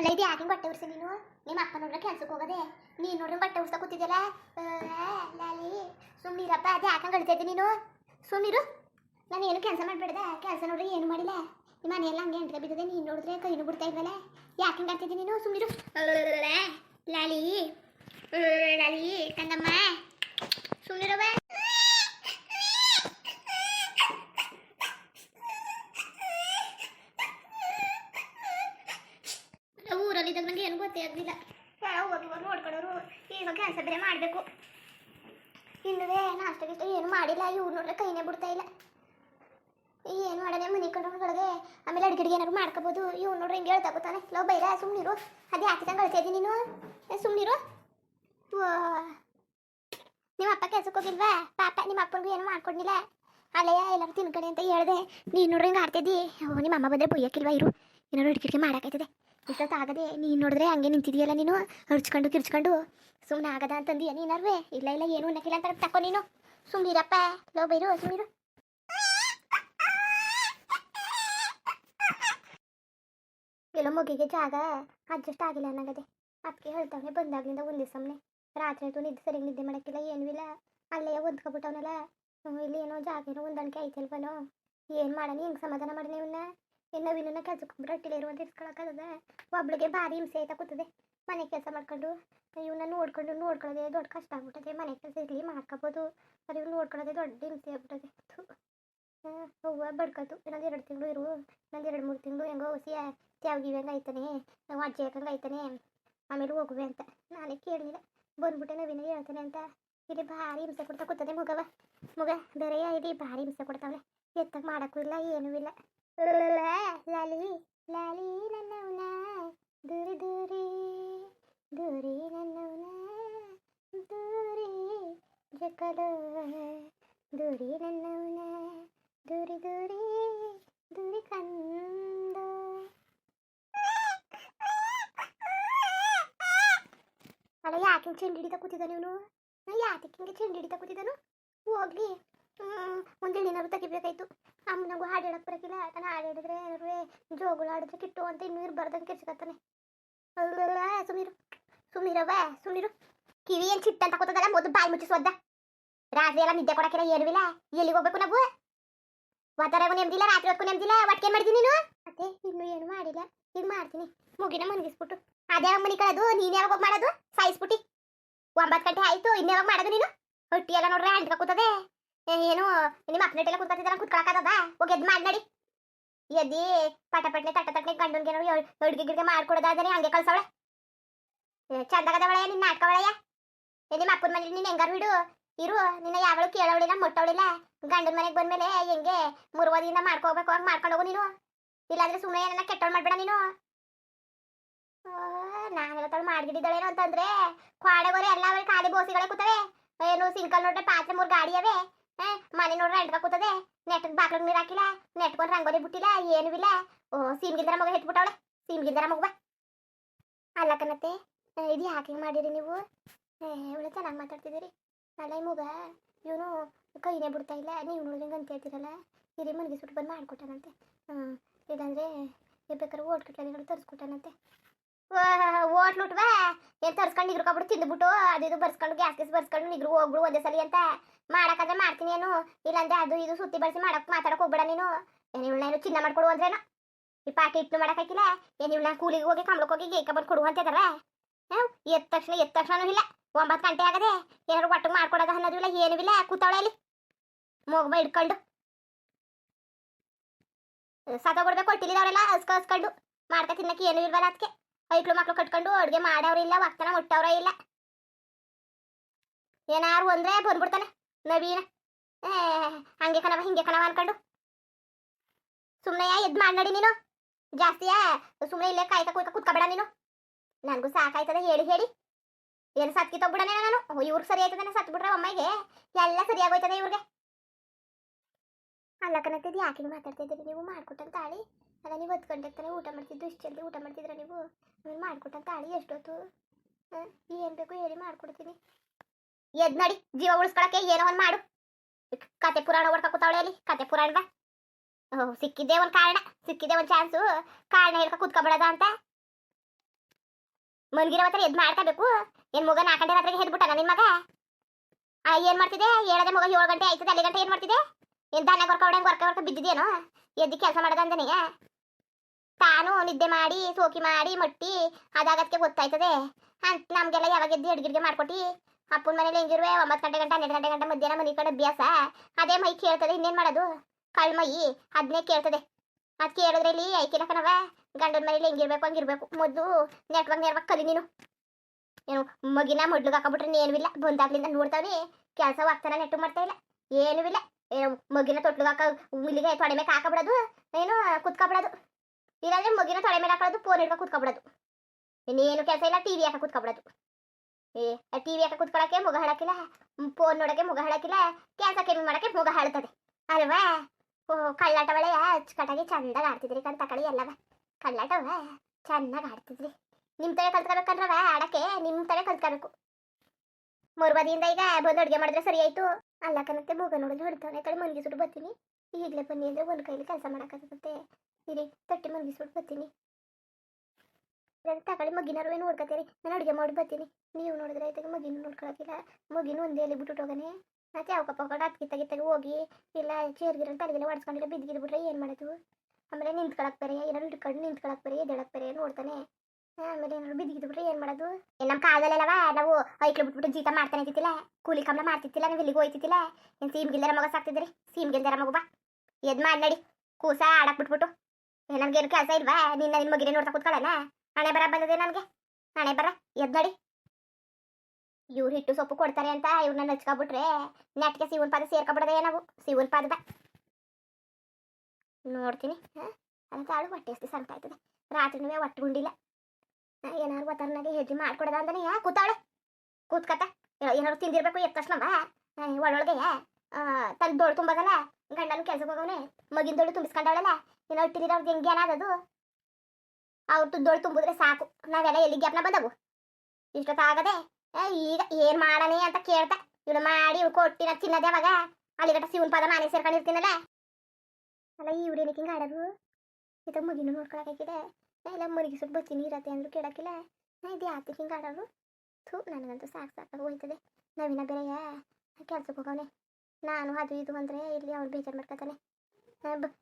ಅಲ್ಲ, ಇದು ಯಾಕೆ ಬಟ್ಟೆ ಉರ್ಸಿ ನೀನು? ನಿಮ್ಮ ಅಪ್ಪ ನೋಡ್ರೆ ಕೆಲ್ಸಕ್ಕೆ ಹೋಗದೆ? ನೀನು ನೋಡ್ರಿ ಬಟ್ಟೆ ಉರ್ಸ ಕೂತಿದ್ಯಲ್ಲ? ಲಾಲಿ ಸುಮ್ಮನಿರಪ್ಪ ಅದು ಯಾಕಂಗೆ ಅಳ್ತೈತಿ ನೀನು? ಸುಮ್ಮನಿರು ನಾನು ಏನು ಕೆಲಸ ಮಾಡ್ಬಿಡ್ದೆ? ಕೆಲಸ ನೋಡ್ರಿ ಏನು ಮಾಡಿಲ್ಲ? ನಿಮ್ಮ ಮನೆಯೆಲ್ಲ ಹಂಗೆ ಎಂಟ್ರೆ ಬಿದ್ದದೆ, ನೀನು ನೋಡಿದ್ರೆ ಕೈನು ಬಿಡ್ತಾ ಇಲ್ವಲ್ಲ? ಯಾಕೆ ಹಂಗೆ ಆಡ್ತಿದ್ದಿ ನೀನು? ಸುಮ್ಮನಿರು ಲಾಲಿ ಲಾಲಿ ಕಂದಮ್ಮ ಸುಮ್ಮನಿರವ ಊರಲ್ಲಿದ್ದಾಗ ನಂಗೆ ಏನು ಗೊತ್ತೇ ಆಗಲಿಲ್ಲ. ಹೋಗಿ ಹೋಗಿ ನೋಡ್ಕೊಳ್ಳೋರು ಈಗ ಕೆಲಸ ಬೇರೆ ಮಾಡಬೇಕು. ಗಿಷ್ಟ ಏನು ಮಾಡಿಲ್ಲ, ಇವ್ರು ನೋಡ್ರೆ ಕೈನೇ ಬಿಡ್ತಾ ಇಲ್ಲ. ಏನು ಮಾಡನೆ ಮನೆ ಕಂಡ್ರೊಳಗೆ ಆಮೇಲೆ ಅಡ್ಗೆ ಏನಾದ್ರು ಮಾಡ್ಕೋಬೋದು ಇವ್ನು ನೋಡ್ರೆ ಹಿಂಗೆ ಹೇಳ್ತಾ ಗೊತ್ತಾನೆ ಲೋ ಬೈರ? ಸುಮ್ಮನಿರು ಅದೇ ಯಾಕೆ ತಂಗ ಅಳ್ತಾ ಇದ್ದೀನಿ ನೀನು? ಸುಮ್ಮನಿರು ನಿಮ್ಮ ಅಪ್ಪ ಕೆಲ್ಸಕ್ಕೆ ಹೋಗಿಲ್ವಾ? ಪಾಪ, ನಿಮ್ಮ ಅಪ್ಪನಿಗೂ ಏನು ಮಾಡ್ಕೊಂಡಿಲ್ಲ ಅಲ್ಲಯ್ಯ, ಎಲ್ಲರೂ ತಿನ್ಕಡೆ ಅಂತ ಹೇಳಿದೆ. ನೀನು ನೋಡ್ರಿ ಹಿಂಗೆ ಆಡ್ತಿದ್ದಿ ಓ, ನಿಮ್ಮ ಅಮ್ಮ ಬಂದರೆ ಬೊಯ್ಯಕ್ಕಿಲ್ವಾ ಇರು. ಏನಾದ್ರು ಹಿಡ್ಕಿಡ್ಕೆ ಮಾಡಾಕೈತದೆ ಇಷ್ಟೊತ್ತು ಆಗದೆ ನೀನು ನೋಡಿದ್ರೆ ಹಂಗೆ ನಿಂತಿದೆಯಲ್ಲ ನೀನು? ಹರ್ಚ್ಕೊಂಡು, ಕಿರ್ಚ್ಕೊಂಡು ಸುಮ್ಮನೆ ಆಗದ ಅಂತಂದೀಯ ನೀನರ್ವೆ ಇಲ್ಲ ಇಲ್ಲ, ಏನು ಅನ್ನಕ್ಕಿಲ್ಲ ಅಂತ ತಕೋ ನೀನು. ಸುಮ್ಮನಿರಪ್ಪ ಲೋ, ಬೈರು ಸುಮ್ಮನಿರು ಎಲ್ಲೋ ಮಗಿಗೆ ಜಾಗ ಅಡ್ಜಸ್ಟ್ ಆಗಿಲ್ಲ ಅನ್ನಗದೆ. ಅದಕ್ಕೆ ಹೇಳ್ತಾವನೆ ಬಂದಾಗ್ಲಿಂದ ಒಂದೇ ಸಮನೆ. ರಾತ್ರಿ ಆಯ್ತು, ನಿದ್ದೆ ಸರಿಯಾಗಿ ನಿದ್ದೆ ಮಾಡೋಕ್ಕಿಲ್ಲ, ಏನು ಇಲ್ಲ. ಅಲ್ಲೇ ಹೊಂದ್ಕೊಬಿಟ್ಟವನಲ್ಲ ಇಲ್ಲಿ ಏನೋ ಜಾಗ ಏನೋ ಹೊಂದಾಣಿಕೆ ಐತಲ್ವನೋ? ಏನು ಮಾಡೋಣ? ಹಿಂಗೆ ಸಮಾಧಾನ ಮಾಡಿ ಇವನ್ನ ಇನ್ನು ವಿನನ್ನ ಕೆಲ್ಸಕ್ಕೆ ಅಟ್ಟಿಲ್ಲ ಇರುವಂತ ಬಾರಿ ಒಬ್ಳಿಗೆ ಭಾರಿ ಹಿಂಸೆ ಆಯ್ತಾ ಕೂತದೆ. ಮನೆ ಕೆಲಸ ಮಾಡ್ಕೊಂಡು ಇವನ್ನ ನೋಡ್ಕೊಂಡು ನೋಡ್ಕೊಳ್ಳೋದೇ ದೊಡ್ಡ ಕಷ್ಟ ಆಗ್ಬಿಟ್ಟದೆ. ಮನೆ ಕೆಲಸ ಇರಲಿ ಮಾಡ್ಕೋಬೋದು. ಅದು ಇವ್ನು ನೋಡ್ಕೊಳ್ಳೋದೇ ದೊಡ್ಡ ಹಿಂಸೆ ಆಗ್ಬಿಟ್ಟದೆ. ಹೂವು ಬಡ್ಕೋದು ಇನ್ನೊಂದು ಎರಡು ತಿಂಗಳು ಇರು. ಇನ್ನೊಂದು ಎರಡು ಮೂರು ತಿಂಗಳು ಹೆಂಗೋ ಹೊಸಿ ತ್ಯಾವ್ಗಿವಂಗೆ ಆಯ್ತಾನೆ. ನಾವು ಅಜ್ಜಿ ಹಾಕಂಗೆ ಆಯ್ತಾನೆ? ಆಮೇಲೆ ಹೋಗುವೆ ಅಂತ. ನಾನೇ ಕೇಳಲಿಲ್ಲ. ಬಂದ್ಬಿಟ್ಟೆ ನವೀನ ಹೇಳ್ತಾನೆ ಅಂತ. ಇಲ್ಲಿ ಭಾರಿ ಹಿಂಸೆ ಕೊಡ್ತಾ ಕೂತದೆ ಮಗವ ಮಗ ಬೇರೆ ಇಲ್ಲಿ ಭಾರಿ ಹಿಂಸೆ ಕೊಡ್ತಾವಳೆ. ಎತ್ತಾಗ ಮಾಡೋಕ್ಕೂ ಇಲ್ಲ, ಏನೂ ಇಲ್ಲ. ಲಾಲಿ ಲಾಲಿ ನನ್ನವನ ದೂರಿ ದೂರಿ ದೂರಿ ನನ್ನವನ ದೂರಿ ಜಕಲ ದೂರಿ ನನ್ನವನ ದೂರಿ ದೂರಿ ದೂರಿ ಕಂದ. ಅಲ್ಲ ಯಾಕೆ ಚೆಂಡು ಹಿಡಿತಾ ಕೂತಿದ್ದ ನೀನು? ಯಾಕೆ ಹಿಂಗೆ ಚೆಂಡು ಕೂತಿದ್ದನು? ಹೋಗ್ಲಿ. ಒಂದು ಏನಾದ್ರು ತೆಗಿಬೇಕಾಯ್ತು. ಅಮ್ಮನಗೂ ಹಾಡು ಹೇಳಕ್ ಬರಕಿಲ್ಲ. ನಾನು ಹಾಡು ಹೇಳಿದ್ರೆ ಏನಾರು ಜೋಗುಳು ಆಡಿದ್ರೆ ಕಿಟ್ಟು ಅಂತ ನೀರು ಬರ್ದಂಗೆ ಕೆರ್ಸ್ಕೊತಾನೆ ಅಲ್ಲ ಸುಮೀರು ಸುಮೀರವ ಸುಮೀರು, ಕಿವಿ ಏನು ಚಿಟ್ಟ ಅಂತ ಕೂತದಲ್ಲ ಮೊದಲು ಬಾಯಿ ಮುಚ್ಚಿಸೋದ ರಾತ್ರಿ ಎಲ್ಲ ನಿದ್ದೆ ಕೊಡಕ್ಕಿಲ್ಲ ಏನೂ ಇಲ್ಲ ಎಲ್ಲಿಗೆ ಹೋಗ್ಬೇಕು ನಾವು? ವಾತಾವರಣ ನೆಮ್ದಿಲ್ಲ, ರಾತ್ರಿ ಹೊತ್ತು ನೆಮ್ದಿಲ್ಲ. ಒಟ್ಟಿಗೆ ಮಾಡಿದ್ದೀನಿ ನೀನು? ಮತ್ತೆ ಇನ್ನು ಏನು ಮಾಡಿಲ್ಲ. ಈಗ ಮಾಡ್ತೀನಿ. ಮುಗಿನ ಮನಗಿಸ್ಬಿಟ್ಟು ಅದೇ ಮನೆ ಕಳದು? ನೀನು ಯಾವಾಗ ಮಾಡೋದು? ಸಾಯಿಸ್ಬಿಟ್ಟಿ. ಒಂಬತ್ತು ಗಂಟೆ ಆಯ್ತು ಇನ್ನು ಯಾವಾಗ ಮಾಡೋದು ನೀನು? ಹೊಟ್ಟಿ ಎಲ್ಲ ನೋಡ್ರೆ ಅಂಟ್ಕ ಏನು? ನಿಮ್ಮ ಅಪ್ನೇಟ್ ಎಲ್ಲ ಕುತ್ಕೊತಿದ್ದಾರ ಕುತ್ಕೊಳಕಾಗದ ಹೋಗಿ ಎದ್ದು ಮಾಡಿ, ನಡಿ. ಎದ್ದಿ ಪಟ ಪಟ್ನೆ, ತಟ್ಟ ತಟ್ಟನೆ ಗಂಡನ್ಗೆ ಅಡ್ಗೆ ಗಿಡ್ಗೆ ಮಾಡ್ಕೊಡೋದಾದ್ರೆ ಹಂಗೆ ಕಳ್ಸವಳೆ. ಚಂದಾಗದವಳೆಯ ನಿನ್ನ ನಾಟ್ಕವಳೆಯ ನಿಮ್ಮ ಅಪ್ಪನ ಮನೇಲಿ ನೀನು ಹೆಂಗಾರು ಬಿಡು ಇರು, ನಿನ್ನ ಯಾವಳು ಕೇಳವಳಿಲ್ಲ, ಮೊಟ್ಟವಳಿಲ್ಲ. ಗಂಡನ ಮನೆಗೆ ಬಂದ್ಮೇಲೆ ಹೆಂಗೆ ಮುರುವದಿಂದ ಮಾಡ್ಕೋಬೇಕು ಹಂಗೆ ಮಾಡ್ಕೊಂಡು ಹೋಗು ನೀನು. ಇಲ್ಲಾಂದ್ರೆ ಸುಮ್ಮನೆ ಏನನ್ನ ಕೆಟ್ಟವಳು ಮಾಡ್ಬೇಡ ನೀನು. ನಾನು ಇವತ್ತವಳು ಮಾಡ್ಗಿಟ್ಟಿದ್ದಾಳೇನೋ ಅಂತಂದ್ರೆ, ಕ್ವಾಡೆಗೋರೆ ಎಲ್ಲ ಅವಳು ಖಾಲಿ ಬೋಸಿಗಳೇ ಕೂತವೆ. ಏನು, ಸಿಂಕಲ್ ನೋಡ್ರೆ ಪಾತ್ರೆ ಮೂರು ಗಾಡಿ ಅವೆ. ಮನೆ ನೋಡ್ರೆ ಎಂಟ್ಕ ಕೂತದೆ. ನೆಟ್ ಬಾಕ್ಲಿಗೆ ನೀರು ಹಾಕಿಲ್ಲ ನೆಟ್ ನೆಟ್ಕೊಂಡು ರಂಗೋಲಿ ಬಿಟ್ಟಿಲ್ಲ, ಏನು ಇಲ್ಲ. ಓ ಸೀಮ್ಗಿಲ್ದರ ಮಗ ಹೆತ್ಬಿಟ್ಟವಳೆ. ಸೀಮ್ಗಿಲ್ದರ ಮಗುವ ಅಲ್ಲ ಕಣತ್ತೆ ಇದು ಯಾಕೆ ಮಾಡಿರಿ ನೀವು? ಇವಳು ಚೆನ್ನಾಗಿ ಮಾತಾಡ್ತಿದ್ದೀರಿ. ಈ ಮಗ, ಇವನು ಕೈನೇ ಬಿಡ್ತಾ ಇಲ್ಲ. ನೀವು ನೋಡಿದಂಗೆ ಅಂತ ಹೇಳ್ತಿರಲ್ಲ. ಹಿರಿ ಮನೆಗೆ ಸುಟ್ಟು ಬಂದು ಹ್ಞೂ ಇಲ್ಲಾಂದ್ರೆ ಬೇಕಾದ್ರೆ ಓಟ್ ಕಟ್ಲೆಗಳು ತರಿಸ್ಕೊಟ್ಟಾನಂತೆ. ಓಟ್ಲುಟ್ವಾ ಏನು ತರ್ಸ್ಕೊಂಡು ನಿಗ್ರಕೊಬಿಟ್ಟು ತಿಂದ್ಬಿಟ್ಟು ಅದು ಇದು ಬರ್ಸ್ಕೊಂಡು ಗ್ಯಾಸ್ ಗ್ಯಾಸ್ ಬರ್ಸ್ಕೊಂಡು ನಿಗ್ರು ಹೋಗ್ಬಿಡು ಒಂದೇ ಸಲ ಅಂತ. ಮಾಡಕ್ಕಾದ್ರೆ ಮಾಡ್ತೀನಿ ಏನು. ಇಲ್ಲಾಂದ್ರೆ ಅದು ಇದು ಸುತ್ತಿ ಬಳಸಿ ಮಾಡಕ್ ಮಾತಾಡಕ್ ಹೋಗ್ಬೇಡ ನೀನು. ಏನು ಏನು ಚಿನ್ನ ಮಾಡ್ಕೊಡು ಅಂದ್ರೇನು ಈ ಪಾಟಿ ಇಟ್ಟು ಮಾಡಕ್ಕಾಗಿಲ್ಲ ಏನು ಕೂಲಿಗೆ ಹೋಗಿ ಕಂಬಳಕ್ಕೆ ಹೋಗಿ ಗೇಕ ಬಂದು ಕೊಡು ಅಂತ ಇದಾರೆ. ಎದ್ದ ತಕ್ಷಣ ಎದ್ದ ತಕ್ಷಣ ಇಲ್ಲ. ಒಂಬತ್ತು ಗಂಟೆ ಆಗದೆ ಏನಾರು ಒಟ್ಟಿಗೆ ಮಾಡ್ಕೊಡೋದು ಅನ್ನೋದು ಇಲ್ಲ, ಏನು ಇಲ್ಲ. ಕೂತಾವಳೆ ಅಲ್ಲಿ ಮೋಗ್ಬ ಹಿಡ್ಕೊಂಡು. ಸತ್ತೋಗ್ಬಿಡ್ಬೇಕು ಕೊಟ್ಟಿಲ್ಲಿದವರೆಲ್ಲ ಹಸ್ಕ ಹಸ್ಕೊಂಡು. ಮಾಡ್ಕೊ ತಿನ್ನಕ್ಕೆ ಏನು ಇಲ್ವಲ್ಲ ಅದಕ್ಕೆ ಐಕ್ಳು ಮಕ್ಳು ಕಟ್ಕೊಂಡು ಅಡುಗೆ ಮಾಡವ್ರು ಇಲ್ಲ ಒಕ್ಕನ ಮುಟ್ಟವ್ರ ಇಲ್ಲ. ಏನಾರು ಅಂದ್ರೆ ಬಂದ್ಬಿಡ್ತಾನೆ ನವೀನ. ಹಂಗೆ ಕಣವ ಹಿಂಗೆ ಕಣವ ಅನ್ಕೊಂಡು. ಸುಮ್ಮನೆ ಎದ್ ಮಾಡಿ ನೀನು? ಜಾಸ್ತಿಯಾ ಸುಮ್ಮನೆ ಇಲ್ಲೇ ಕಾಯ್ತಾ ಕೂಯ್ತಾ ಕುತ್ಕೊಬೇಡ ನೀನು? ನನಗೂ ಸಾಕಾಯ್ತದ, ಹೇಳಿ ಹೇಳಿ. ಏನು ಸತ್ಕಿ ತಗ್ಬಿಡನೆ ನಾನು? ಇವ್ರಿಗೆ ಸರಿ ಆಯ್ತದೆ ಸತ್ ಬಿಟ್ರೆ ಅಮ್ಮಗೆ ಎಲ್ಲ ಸರಿಯಾಗೋಯ್ತದೆ ಇವ್ರಿಗೆ? ಅಲ್ಲ ಕಣತ್ತಿದ್ದು ಯಾಕೆ ಮಾತಾಡ್ತಿದ್ದೀರಿ ನೀವು? ಮಾಡ್ಕೊಟ್ಟಂತ ತಾಳಿ ಅಲ್ಲ ನೀವು ಹತ್ತು ಗಂಟೆಗೆ ತಾನೇ ಊಟ ಮಾಡ್ತಿದ್ದು, ಇಷ್ಟು ಜಲ್ದಿ ಊಟ ಮಾಡ್ತಿದ್ರ ನೀವು? ಆಮೇಲೆ ಮಾಡ್ಕೊಟ್ಟಂತ ತಾಳಿ ಎಷ್ಟೊತ್ತು? ಏನು ಬೇಕು ಹೇಳಿ ಮಾಡ್ಕೊಡ್ತೀನಿ. ಎದ್ ನಡಿ, ಜೀವ ಉಳಿಸ್ಕೊಳಕ್ಕೆ ಏನೋ ಒಂದು ಮಾಡು. ಕತೆ ಪುರಾಣ ಓಡ್ಕೊ ಅಲ್ಲಿ, ಕತೆ ಪುರಾಣದ. ಸಿಕ್ಕಿದ್ದೆ ಒಂದು ಕಾರಣ, ಸಿಕ್ಕಿದ್ದೆ ಒಂದು ಚಾನ್ಸು. ಕಾರಣ ಹೇಳ್ಕೊ ಕೂತ್ಕೊಬೇಡದ ಅಂತ. ಮನ್ಗಿರೋ ಹತ್ರ ಎದ್ ಮಾಡ್ಕೋಬೇಕು ಏನು ಮಗ ನಾಲ್ಕಂಡೆ ರಾತ್ರಿಗೆ ಹೆದ್ಬಿಟ್ಟ ನಿನ್ನ ಮಗ? ಏನ್ ಮಾಡ್ತಿದೆ ಹೇಳದೆ ಮಗ ಏಳು ಗಂಟೆ ಆಯ್ತದೆ, ಅಲ್ಲಿ ಗಂಟೆ ಏನ್ ಮಾಡ್ತಿದೆ ಏನು ದಾನ ಗೊರ್ಕ ಹೊರ್ಕ ಬಿದ್ದಿದೇನೋ ಎದ್ದು ಕೆಲಸ ಮಾಡದಂದನೆಯ ತಾನು ನಿದ್ದೆ ಮಾಡಿ, ಸೋಕಿ ಮಾಡಿ, ಮಟ್ಟಿ ಅದಾಗದಕ್ಕೆ ಗೊತ್ತಾಯ್ತದೆ. ಅಂತ ನಮ್ಗೆಲ್ಲ ಯಾವಾಗ ಎದ್ದು ಅಡ್ಗಿಡ್ಗೆ ಮಾಡ್ಕೊಟ್ಟಿ, ಅಪ್ಪನ ಮನೇಲಿ ಹೆಂಗಿರುವೆ? ಒಂಬತ್ತು ಗಂಟೆ ಗಂಟೆ, ಹನ್ನೆರಡು ಗಂಟೆ ಗಂಟೆ ಮಧ್ಯಾಹ್ನ ಮನೆ ಕಡೆ ಅಭ್ಯಾಸ. ಅದೇ ಮೈ ಕೇಳ್ತದೆ, ಇನ್ನೇನ್ ಮಾಡೋದು? ಕಳ್ ಮೈ ಅದನ್ನೇ ಕೇಳ್ತದೆ. ಅದ್ ಕೇಳಿದ್ರೆ ಇಲ್ಲಿ ಕಣವ ಗಂಡನ ಮನೇಲಿ ಹೆಂಗಿರ್ಬೇಕು, ಹಂಗಿರ್ಬೇಕು. ಮೊದ್ಲು ನೆಟ್ವಾಗ ನೆರ್ವಾಗ ಕಲಿ ನೀನು. ಏನು, ಮಗಿನ ಮೊಡ್ಲಿಗೆ ಹಾಕೊಂಬಿಟ್ರೆ ಏನೂ ಇಲ್ಲ ಬಂದಾಗ್ಲಿಂದ ನೋಡ್ತಾವ್ರಿ ಕೆಲಸ ಹೋಗ್ತಾನೆ ನೆಟ್ಟು ಮಾಡ್ತಾ ಇಲ್ಲ. ಏನೂ ಇಲ್ಲ. ಮಗಿನ ತೊಟ್ಲಿಗೆ ಹಾಕ ಇಲ್ಲಿಗೆ ತೊಡೆ ಮೇಲೆ ಹಾಕಬಿಡೋದು, ಏನು, ಕುತ್ಕೊಬಿಡೋದು. ಇಲ್ಲಾಂದ್ರೆ ಮಗಿನ ತೊಡೆ ಮೇಲೆ ಹಾಕೊಳ್ಳೋದು ಫೋನ್ ಹಿಡ್ಕೊ ಕುತ್ಕೊಬಿಡೋದು. ಇನ್ನೇನು ಕೆಲಸ ಇಲ್ಲ ಟಿವಿ ಹಾಕ ಕುತ್ಕೊಬಿಡೋದು. ಏ ಟಿವಿ ಹಾಕ ಕುತ್ಕೊಳಕ್ಕೆ ಮುಗ ಹಾಳಕ್ಕಿಲ್ಲ ಫೋನ್ ನೋಡಕ್ಕೆ ಮುಗ ಹಾಳಕ್ಕಿಲ್ಲ ಕೆಲಸ ಕಮ್ಮಿ ಮಾಡಕ್ಕೆ ಮುಗ ಹಾಳ್ತದೆ ಅಲ್ವಾ? ಓ, ಕಳ್ಳಾಟ ಒಳ್ಳೆಯ, ಅಚ್ಚುಕಟ್ಟಾಗಿ ಚಂದಾಗ ಆಡ್ತಿದ್ರಿ ಕಣ್ ತಕಳಿ ಎಲ್ಲವ. ಕಳ್ಳಾಟವ ಚೆನ್ನಾಗಿ ಆಡ್ತಿದ್ರಿ. ನಿಮ್ಮ ತಲೆ ಕಲ್ತ್ಕೋಬೇಕಂದ್ರವ ಆಡಕ್ಕೆ ನಿಮ್ಮ ತಲೆ ಕಲ್ತ್ಕೋಬೇಕು. ಮೂರ್ಬದಿಯಿಂದ ಈಗ ಬಂದು ಅಡುಗೆ ಮಾಡಿದ್ರೆ ಸರಿ ಆಯ್ತು. ಅಲ್ಲ ಕನಕ್ಕೆ ಮೂಗ ನೋಡಿದ್ರೆ ಹೊಡ್ತಾನೆ ಕಡೆ ಮನ್ಗಿ ಸುಟ್ಟು ಬರ್ತೀನಿ. ಈಗಲೇ ಬನ್ನಿ ಅಂದ್ರೆ ಒಂದು ಕೈಲಿ ಕೆಲಸ ಮಾಡೋಕ್ಕಾಗುತ್ತೆ ಇರಿ, ತಟ್ಟಿ ಮನ್ಗಿ ಸುಟ್ಟು ಬರ್ತೀನಿ. ತಗೊಳ್ಳಿ ಮಗಿನಾರು ಏನು ನೋಡ್ಕೊತೀರಿ ನಾನು ಅಡುಗೆ ಮಾಡಿ ಬರ್ತೀನಿ. ನೀವು ನೋಡಿದ್ರೆ ಆಯ್ತಾಗ ಮಗಿನ ನೋಡ್ಕೊಳಕಿಲ್ಲ ಮಗಿನ ಒಂದೇ ಅಲ್ಲಿ ಬಿಟ್ಟು ಹೋಗನೆ. ಮತ್ತೆ ಯಾವ ಕಪ್ಪ ಹತ್ ಕಿತ್ತಾಗಿತ್ತಾಗ ಹೋಗಿ. ಇಲ್ಲ ಚೇರ್ ಗಿರ ತಲೆಗೆಲ್ಲ ಹೊಡ್ಸ್ಕೊಂಡಿಲ್ಲ ಬಿದ್ದಿದ್ಬಿಟ್ರೆ ಏನು ಮಾಡೋದು? ಆಮೇಲೆ ನಿಂತ್ಕೊಳಕ್ ಬೇರೆ, ಏನಾದ್ರು ಹಿಡ್ಕೊಂಡು ನಿಂತ್ಕೊಳಕ್ ಬೇರೆ, ಎದ್ದೇಳಕ್ ಬೇರೆ, ನೋಡ್ತಾನೆ. ಆಮೇಲೆ ಏನಾದ್ರು ಬಿದ್ದಿದ್ಬಿಟ್ರೆ ಏನು ಮಾಡೋದು? ನಮ್ಮ ಕಾಲದಲ್ಲೆಲ್ಲವ ನಾವು ಐಕ್ಳು ಬಿಟ್ಬಿಟ್ಟು ಜೀತ ಮಾಡ್ತಾನೆ ಇದ್ದಿತ್ತಿಲ್ಲ ಕೂಲಿ ಕಮಲ ಮಾಡ್ತಿತ್ತಿಲ್ಲ ನೀವು ಇಲ್ಲಿಗೆ ಹೋಯ್ತಿತ್ತಿಲ್ಲ ಏನು ಸೀಮ್ ಗಿಲ್ದರ ಮಗ ಸಾಕ್ತಿದ್ರಿ? ಮಗು ಬಾ. ಎದ್ ಮಾಡಿ ಕೂಸ ಆಡಕ್ ಬಿಟ್ಬಿಟ್ಟು. ನಮ್ಗೇನು ಕೆಲಸ ಇಲ್ವಾ? ನಿನ್ನ ನಿನ್ನ ಮಗಿನೇ ನೋಡ್ತಾ ಕೂತ್ಕೊಳ್ಳೋಣ ಹಣೆ ಬರ ಬಂದದೆ ನನಗೆ. ಹಣೆ ಬರ, ಎದ್ ನಡಿ. ಇವ್ರು ಹಿಟ್ಟು ಸೊಪ್ಪು ಕೊಡ್ತಾರೆ ಅಂತ ಇವ್ರನ್ನ ನಚ್ಕೊಬಿಟ್ರೆ ನೆಟ್ಗೆ ಸಿವನ್ ಪಾದ ಸೇರ್ಕೊಬಿಡದೆ ನಾವು? ಸಿವನ್ ಪಾದ ನೋಡ್ತೀನಿ ಅಂತ ಆಳು ಹೊಟ್ಟೆ ಎಷ್ಟು ಸಂಕಟ ಆಯ್ತದೆ. ರಾತ್ರಿನೂ ಏನಾರು ಒತ್ತರ್ನಾಗೆ ಹೆಜ್ಜೆ ಮಾಡ್ಕೊಡದ ಅಂದನೆ ಯಾ ಕೂತಾಳೆ. ಕೂತ್ಕತ್ತ ಏನಾರು ತಿಂದಿರ್ಬೇಕು ಎದ್ದ ತಕ್ಷಣ ಒಳೊಳಗೆ ತನ್ನ ದೋಳು ತುಂಬದಲ್ಲ, ಗಂಡನ ಕೆಲ್ಸಕ್ಕೆ ಹೋಗವನೆ ಮಗಿನ ದೋಳು ತುಂಬಿಸ್ಕೊಂಡವಳಲ್ಲ ಏನೋ ಇಟ್ಟಿದ್ದೀರ ಅವ್ರದ್ದು ಹೆಂಗೆ ಅನ್ನೋದು ಅವ್ರದ್ದು ದೋಳು ತುಂಬಿದ್ರೆ ಸಾಕು. ನಾವೆಲ್ಲ ಎಲ್ಲಿ ಗ್ಯಾಪ್ನ ಬಂದವು? ಇಷ್ಟೊತ್ತಾಗದೆ ಈಗ ಏನ್ ಮಾಡನೆ ಅಂತ ಕೇಳ್ತಾ ಇವಳು ಮಾಡಿ, ಇವ್ಳು ಕೊಟ್ಟಿನ ತಿನ್ನದೆ ಅವಾಗ. ಅಲ್ಲಿಗಟ್ಟ ಸಿವನ್ ಪದ ನಾನೇ ಸೇರ್ಕೊಂಡಿರ್ತೀನಲ್ಲ. ಅಲ್ಲ ಇವ್ರೇನಕ್ಕೆ ಹಿಂಗೆ ಆಡೋದು? ಇದ ಮಗಿನೂ ನೋಡ್ಕೊಳಕಾಗಿದೆ ಎಲ್ಲ ಮರಿಗೆ ಬಚ್ಚಿ ಬರ್ತೀನಿ, ಇರತ್ತೆ ಅಂದ್ರು ಕೇಳಕ್ಕಿಲ್ಲ. ನಾ ಇದು ಯಾತಿಗೆ ಹಿಂಗೆ ಆಡೋರು ಥೂ, ನನಗಂತೂ ಸಾಕು ಸಾಕಾಗಿ ಹೋಯ್ತದೆ. ನವೀನ ಬೇರೆಯ? ಕೆಲ್ಸಕ್ಕೆ ಹೋಗವನೆ. ನಾನು ಅದು ಇದು ಅಂದರೆ ಇಲ್ಲಿ ಅವ್ನು ಬೇಜಾರು ಮಾಡ್ಕೊತಾನೆ.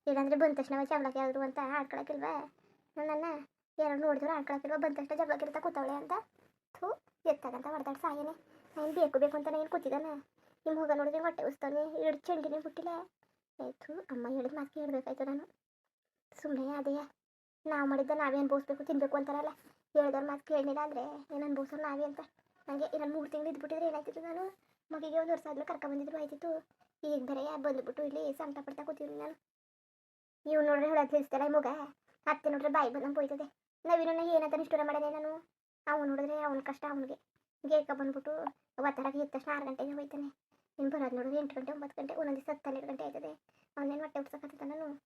ಇಲ್ಲಾಂದ್ರೆ ಬಂದ ತಕ್ಷಣ ಜಗಳಕ್ಕೆ ಯಾವ್ದು ಅಂತ ಆಡ್ಕೊಳಕ್ಕಿಲ್ವಾ? ನನ್ನ ಯಾರು ನೋಡಿದ್ರು ಆಡ್ಕೊಳಕ್ಕಿಲ್ವ? ಬಂದ ತಕ್ಷಣ ಜಗಳಕ್ಕಿರ್ತಾ ಕೂತವಳೆ ಅಂತ. ಥೂ, ಎತ್ತಾಗಂತ ಹೊಡೆದಾಡ್ ಸಾಯನೆ. ನಾನು ಬೇಕು ಬೇಕು ಅಂತ ಏನು ಕೂತಿದ್ದಾನೆ ನಿಮ್ಮ ಹೋಗ ನೋಡಿದ್ರೆ ಹೊಟ್ಟೆ ಉಸ್ತಾನೆ ಎರಡು ಚೆಂಡಿನೇ ಬಿಟ್ಟಿಲ್ಲ ಆಯ್ತು ಅಮ್ಮ ಹೇಳಿದ ಮಾತು ಕೇಳಬೇಕಾಯ್ತು ನಾನು. ಸುಮ್ಮನೆ ಅದೇಯ ನಾವು ಮಾಡಿದ್ದ ನಾವೇ ಅನ್ಭವಿಸ್ಬೇಕು ತಿನ್ಬೇಕು ಅಂತಾರಲ್ಲ? ಹೇಳಿದವ್ರ ಮಾತು ಕೇಳಲಿಲ್ಲ ಅಂದ್ರೆ ಏನು ಅನ್ಭವಿಸೋರು ನಾವೇ ಅಂತ. ನನಗೆ ಇನ್ನೊಂದು ಮೂರು ತಿಂಗಳು ಇದ್ಬಿಟ್ಟಿದ್ರೆ ಏನಾಯ್ತಿತ್ತು ನಾನು? ಮಗಿಗೆ ಒಂದು ವರ್ಷ ಆದ್ಮೇಲೆ ಕರ್ಕೊಂಬಂದಿದ್ರು ಆಯ್ತಿತ್ತು. ಈಗ ಬೇರೆ ಬಂದುಬಿಟ್ಟು ಇಲ್ಲಿ ಸಂಕಟ ಪಡ್ತಾ ಕೂತಿದ್ವಿ ನಾನು. ಇವ್ ನೋಡ್ರೆ ಹೇಳೋದು ತಿಳಿಸ್ತಾರ ಮಗ? ಅತ್ತೆ ನೋಡ್ರೆ ಬಾಯಿ ಬಂದಂಗೆ ಹೋಯ್ತದೆ. ನವೀನ ಏನಂತ ನಿಷ್ಠೂರ ಮಾಡಿದೆ ನಾನು? ಅವ್ನು ನೋಡಿದ್ರೆ ಅವ್ನ ಕಷ್ಟ ಅವನಿಗೆ. ಗೇಕ ಬಂದ್ಬಿಟ್ಟು ಒತ್ತಡಕ್ಕೆ ಎದ್ದ ತಕ್ಷಣ ಆರು ಗಂಟೆಗೆ ಹೋಯ್ತಾನೆ. ಇನ್ನು ಬರೋದು ನೋಡಿದ್ರೆ ಎಂಟು ಗಂಟೆ, ಒಂಬತ್ತು ಗಂಟೆ, ಒಂದೊಂದು ದಿವಸ ಹತ್ತು ಹನ್ನೆರಡು ಗಂಟೆ ಆಯ್ತದೆ. ಅವನೇನು ಹೊಟ್ಟೆ ಉಟ್ಸಕತ್ತ ನಾನು?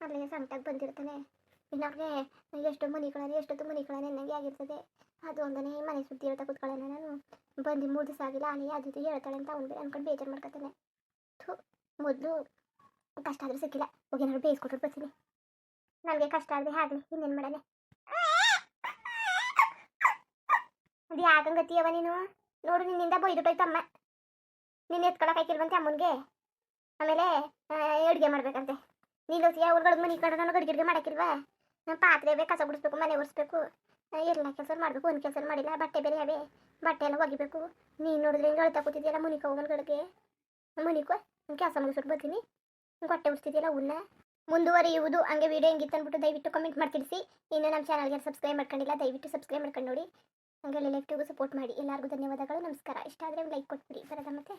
ಅಲ್ಲಿಗೆ ಸಂಕಟಾಗಿ ಬಂದಿರ್ತಾನೆ. ಇನ್ನು ಎಷ್ಟು ಎಷ್ಟು ಮನಿಗಳನ್ನ ಎಷ್ಟೊತ್ತು ಮನೆ ಕಳನೆ ನನಗೆ ಆಗಿರ್ತದೆ ಅದು ಒಂದನೇ ಮನೆ ಸುದ್ದಿ ಹೇಳ್ತಾ ಕೂತ್ಕೊಳ್ಳೋಣ ನಾನು ಬಂದು ಮೂರು ದಿವಸ ಆಗಿಲ್ಲ ಅಲ್ಲಿ ಅದು ಹೇಳ್ತಾಳೆ ಅಂತ ಅವ್ನಿಗೆ ಅನ್ಕೊಂಡು ಬೇಜಾರು ಮಾಡ್ಕೊತಾನೆ ಥೂ ಮೊದಲು ಕಷ್ಟ ಆದರೂ ಸಿಕ್ಕಿಲ್ಲ ಹೋಗಿ ಏನಾದ್ರು ಬೇಯಿಸ್ಕೊಟ್ರು ಬರ್ತೀನಿ ನನಗೆ ಕಷ್ಟ ಆದರೆ ಆಗಲಿ ಇನ್ನೇನು ಮಾಡನೆ ಅದು ಯಾಕಂಗತಿಯವ ನೀನು ನೋಡು ನಿನ್ನಿಂದ ಬೈದುಟೋಯ್ತಮ್ಮ ನೀನು ಎತ್ಕೊಳಕಾಯ್ತಿಲ್ವಂತೆ ಅಮ್ಮನಿಗೆ ಆಮೇಲೆ ಅಡುಗೆ ಮಾಡ್ಬೇಕಂತೆ ನೀನು ಅವ್ರಗಳ ಮನೆ ಕಡೆ ನನಗೆ ಅಡುಗೆ ಮಾಡೋಕ್ಕಿಲ್ವಾ ನಾನು ಪಾತ್ರೆ ಬೇಕು ಕಸ ಗುಡಿಸ್ಬೇಕು, ಮನೆ ಒರೆಸ್ಬೇಕು. ಎಲ್ಲ ಕೆಲಸ ಮಾಡಬೇಕು, ಒಂದು ಕೆಲಸ ಮಾಡಿಲ್ಲ, ಬಟ್ಟೆ ಬೇರೆ ಅವೇ ಬಟ್ಟೆ ಎಲ್ಲ ಒಗಿಬೇಕು. ನೀನು ನೋಡಿದ್ರೆ ಹಿಂಗೆ ಅಳ್ತಾ ಕೂತಿದ್ಯಲ್ಲ ಮುನಿಕ ಹೋಗೋನ್ಗಳಿಗೆ ಮುನಿಕೋ ಕೆಲಸ ಮುಗಿಸ್ಬಿಟ್ಟು ಬರ್ತೀನಿ. ಹೊಟ್ಟೆ ಉಡ್ಸ್ತಿದ್ಯಲ್ಲ ಉನ್ನ ಮುಂದುವರಿಯುವುದು, ಹಂಗೆ ವೀಡಿಯೋ ಹೆಂಗಿತ್ತು ಅಂದ್ಬಿಟ್ಟು ದಯವಿಟ್ಟು ಕಮೆಂಟ್ ಮಾಡಿ ತಿಳಿಸಿ ಇನ್ನು ನಮ್ಮ ಚಾನಲ್ಗೆ ಸಬ್ಸ್ಕ್ರೈಬ್ ಮಾಡ್ಕೊಂಡಿಲ್ಲ, ದಯವಿಟ್ಟು ಸಬ್ಸ್ಕ್ರೈಬ್ ಮಾಡ್ಕೊಂಡು ನೋಡಿ. ಹಂಗೆ ಲೈಫ್ಟಿಗೂ ಸಪೋರ್ಟ್ ಮಾಡಿ. ಎಲ್ಲರಿಗೂ ಧನ್ಯವಾದಗಳು, ನಮಸ್ಕಾರ. ಇಷ್ಟ ಆದರೆ ಲೈಕ್ ಕೊಟ್ಬಿಡಿ. ಬರೋದ ಮತ್ತೆ?